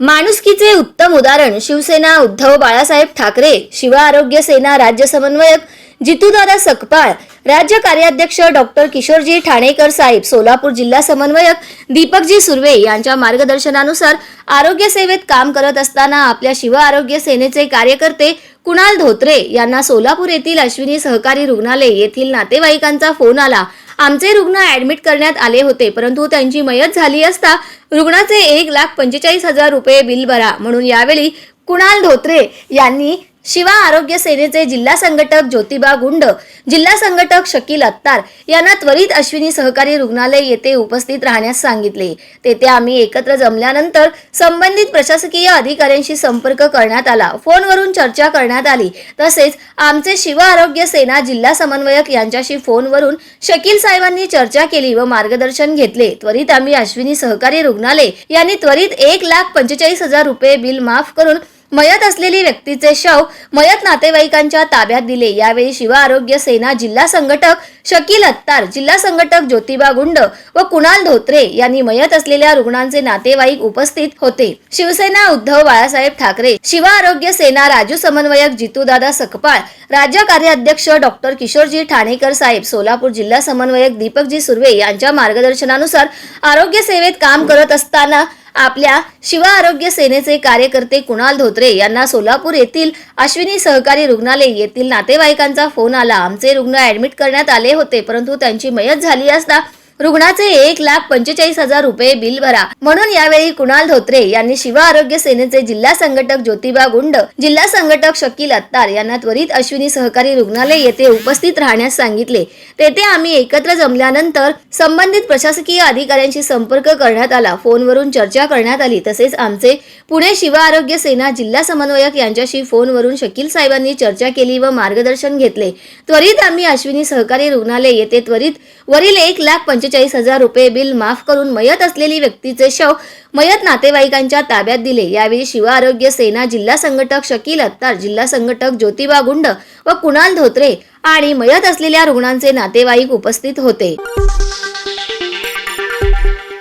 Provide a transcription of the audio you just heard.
माणुसकीचे उत्तम उदाहरण शिवसेना उद्धव बाळासाहेब ठाकरे शिव आरोग्य सेना राज्य समन्वयक जितूदादा सकपाळ राज्य कार्याध्यक्ष डॉक्टर किशोरजी ठाणेकर साहेब सोलापूर जिल्हा समन्वयक दीपकजी सुर्वे यांच्या मार्गदर्शनानुसार आरोग्य सेवेत काम करत असताना आपल्या शिव आरोग्य सेनेचे कार्यकर्ते कुणाल धोत्रे यांना सोलापूर येथील अश्विनी सहकारी रुग्णालय येथील नातेवाईकांचा फोन आला. आमचे रुग्ण ऍडमिट करण्यात आले होते परंतु त्यांची मयत झाली असता रुग्णाचे एक लाख पंचेचाळीस हजार रुपये बिल भरा. म्हणून यावेळी कुणाल धोत्रे यांनी शिवा आरोग्य सेनेचे जिल्हा संघटक ज्योतिबा गुंड जिल्हा संघटक शकील अत्तार यांना त्वरित अश्विनी सहकारी रुग्णालय येथे उपस्थित राहण्यास सांगितले. तेथे आम्ही एकत्र जमल्यानंतर संबंधित प्रशासकीय अधिकाऱ्यांशी संपर्क करण्यात आला. फोनवरून चर्चा करण्यात आली. तसेच आमचे शिव आरोग्य सेना जिल्हा समन्वयक यांच्याशी फोनवरून शकील साहेबांनी चर्चा केली व मार्गदर्शन घेतले. त्वरित आम्ही अश्विनी सहकारी रुग्णालय यांनी त्वरित एक लाख पंचेचाळीस हजार रुपये बिल माफ करून मयत असलेली व्यक्तीचे शव मयत नातेवाईकांच्या ताब्यात दिले. यावेळी शिव आरोग्य सेना जिल्हा संघटक शकील अत्तार जिल्हा संघटक ज्योतिबा गुंड व कुणाल धोत्रे यांनी मयत असलेल्या रुग्णांचे नातेवाईक उपस्थित होते. शिवसेना उद्धव बाळासाहेब ठाकरे शिव आरोग्य सेना राजू समन्वयक जितूदादा सकपाळ राज्य कार्याध्यक्ष डॉक्टर किशोरजी ठाणेकर साहेब सोलापूर जिल्हा समन्वयक दीपकजी सुर्वे यांच्या मार्गदर्शनानुसार आरोग्य सेवेत काम करत असताना आपल्या शिव आरोग्य सेनेचे कार्यकर्ते कुणाल धोत्रे यांना सोलापूर येथील अश्विनी सहकारी रुग्णालय येथील नातेवाईकांचा फोन आला. आमचे रुग्ण ऍडमिट करण्यात आले होते परंतु त्यांची मयत झाली असता रुग्णाचे एक लाख पंचेचाळीस हजार रुपये बिल भरा. म्हणून यावेळी कुणाल धोत्रे यांनी शिव आरोग्य सेनेचे जिल्हा संघटक ज्योतिबा गुंड जिल्हा संघटक शकील अत्तार यांना त्वरित अश्विनी सहकारी रुग्णालय येथे उपस्थित राहण्यास सांगितले. तेथे आम्ही एकत्र जमल्यानंतर संबंधित प्रशासकीय अधिकाऱ्यांशी संपर्क करण्यात आला. फोनवरून चर्चा करण्यात आली. तसेच आमचे पुणे शिव आरोग्य सेना जिल्हा समन्वयक यांच्याशी फोनवरून शकील साहेबांनी चर्चा केली व मार्गदर्शन घेतले. त्वरित आम्ही अश्विनी सहकारी रुग्णालय येथे त्वरित वरील एक लाख पंचेचाळीस हजार रुपये बिल माफ करून मयत असलेली व्यक्तीचे शव मयत नातेवाईकांच्या ताब्यात दिले. यावेळी शिव आरोग्य सेना जिल्हा संघटक शकील अत्तार जिल्हा संघटक ज्योतिबा गुंड व कुणाल धोत्रे आणि मयत असलेल्या रुग्णांचे नातेवाईक उपस्थित होते.